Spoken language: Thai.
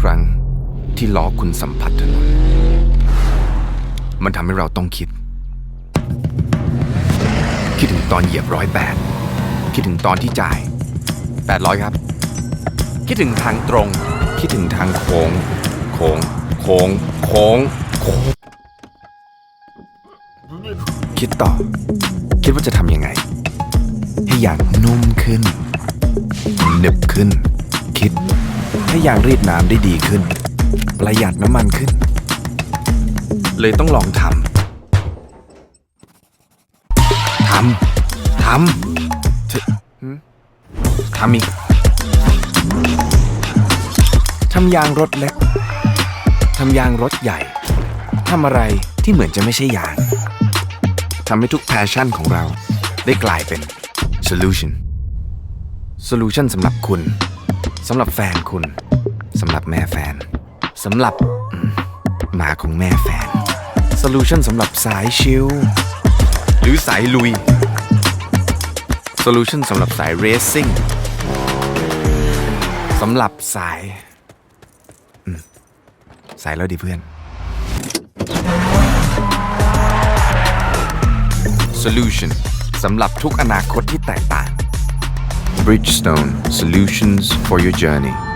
ครั้งที่ล้อคุณสัมผัสถนน มันทำให้เราต้องคิด คิดถึงตอนเหยียบร้อยแปดคิดถึงตอนที่จ่าย 800 ครับ คิดถึงทางตรง คิดถึงทางโค้ง โค้ง โค้ง โค้ง โค้ง คิดต่อ คิดว่าจะทำยังไง ให้ยางนุ่มขึ้นหนึบขึ้น คิด ให้ยางรีดน้ำได้ดีขึ้น ประหยัดน้ำมันขึ้น เลยต้องลองทำทำทำทำอีกทำยางรถเล็กทำยางรถใหญ่ทำอะไรที่เหมือนจะไม่ใช่ยางทำให้ทุกแพชชั่นของเราได้กลายเป็น solution solution สำหรับคุณ สำหรับแฟนคุณสำหรับแม่แฟนสำหรับหมาของแม่แฟน solution สำหรับสายชิลหรือสายลุย solution สำหรับสาย racing สำหรับสายสายแล้วดีเพื่อน solution สำหรับทุกอนาคตที่แตกต่าง Bridgestone Solutions for your journey